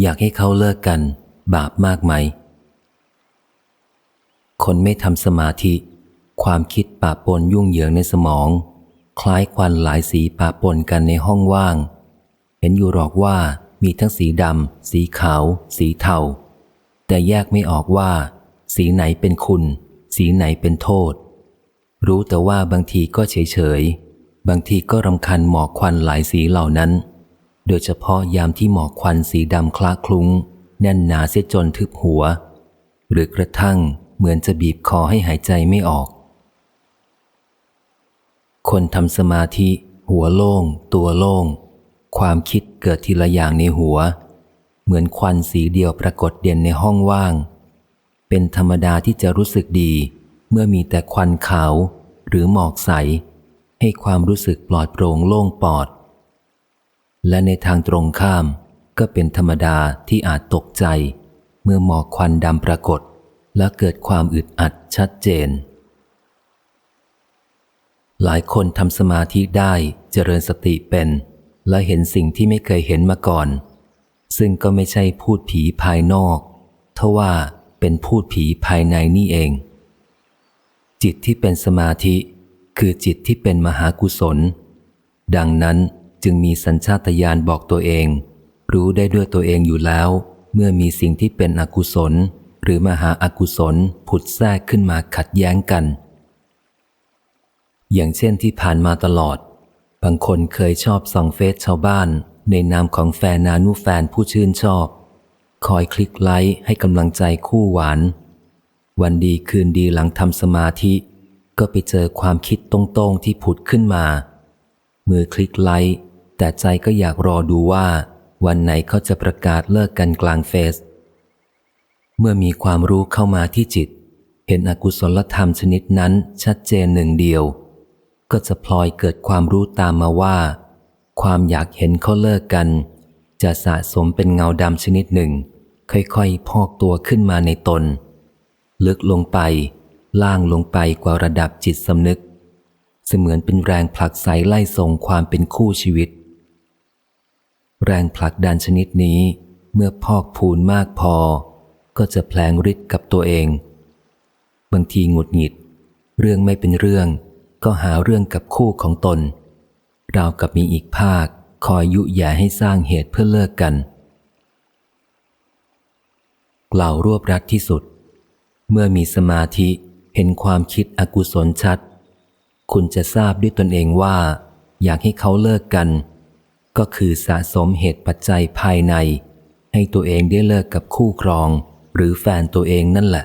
อยากให้เขาเลิกกัน บาปมากไหม คนไม่ทำสมาธิ ความคิดปะปนยุ่งเหยิงในสมอง คล้ายควันหลายสีปะปนกันในห้องว่าง เห็นอยู่หรอกว่ามีทั้งสีดำ สีขาว สีเทา แต่แยกไม่ออกว่า สีไหนเป็นคุณ สีไหนเป็นโทษ รู้แต่ว่าบางทีก็เฉยเฉย บางทีก็รำคัญหมอกควันหลายสีเหล่านั้น โดยเฉพาะยามที่หมอกควันสีดำคล้าคลุ้ง แน่นหนาเสียจนทึบหัว หรือกระทั่งเหมือนจะบีบคอให้หายใจไม่ออก คนทำสมาธิ หัวโล่ง ตัวโล่ง ความคิดเกิดทีละอย่างในหัว เหมือนควันสีเดียวปรากฏเด่นในห้องว่าง เป็นธรรมดาที่จะรู้สึกดี เมื่อมีแต่ควันขาว หรือหมอกใส ให้ความรู้สึกปลอดโปร่งโล่งปอด และในทางตรงข้าม ก็เป็นธรรมดาที่อาจตกใจ เมื่อหมอกควันดำปรากฏ และเกิดความอึดอัดชัดเจน หลายคนทำสมาธิได้เจริญสติเป็น และเห็นสิ่งที่ไม่เคยเห็นมาก่อน ซึ่งก็ไม่ใช่พูดผีภายนอกทว่าเป็นพูดผีภายในนี่เอง จิตที่เป็นสมาธิ คือจิตที่เป็นมหากุศล ดังนั้น จึงมีสัญชาตญาณบอกตัวเอง รู้ได้ด้วยตัวเองอยู่แล้ว เมื่อมีสิ่งที่เป็นอกุศล หรือมหาอากุศลผุดแทรกขึ้นมาขัดแย้งกัน อย่างเช่นที่ผ่านมาตลอด บางคนเคยชอบส่องเฟซชาวบ้าน ในนามของแฟนนานุแฟนผู้ชื่นชอบ คอยคลิกไลค์ให้กำลังใจคู่หวาน วันดีคืนดีหลังทำสมาธิก็ไปเจอความคิดตรงๆที่ผุดขึ้นมา มือคลิกไลค์ แต่ใจก็อยากรอดูว่า วันไหนเขาจะประกาศเลิกกันกลางเฟซเมื่อมีความรู้เข้ามาที่จิต เห็นอกุศลธรรมชนิดนั้นชัดเจนหนึ่งเดียว ก็จะพลอยเกิดความรู้ตามมาว่า ความอยากเห็นเขาเลิกกัน จะสะสมเป็นเงาดำชนิดหนึ่ง ค่อยๆ พอกตัวขึ้นมาในตน ลึกลงไป ล่างลงไปกว่าระดับจิตสำนึก เสมือนเป็นแรงผลักไสไล่ส่งความเป็นคู่ชีวิต แรงผลักดันชนิดนี้ เมื่อพอกพูนมากพอ ก็จะแพลงฤทธิ์กับตัวเอง บางทีหงุดหงิด เรื่องไม่เป็นเรื่อง ก็หาเรื่องกับคู่ของตน ราวกับมีอีกภาค คอยยุแย่ให้สร้างเหตุเพื่อเลิกกัน กล่าวรวบรัดที่สุด เมื่อมีสมาธิเห็นความคิดอกุศลชัด คุณจะทราบด้วยตนเองว่า อยากให้เขาเลิกกัน ก็คือสะสมเหตุปัจจัยภายใน ให้ตัวเองได้เลิกกับคู่ครอง หรือแฟนตัวเองนั่นแหละ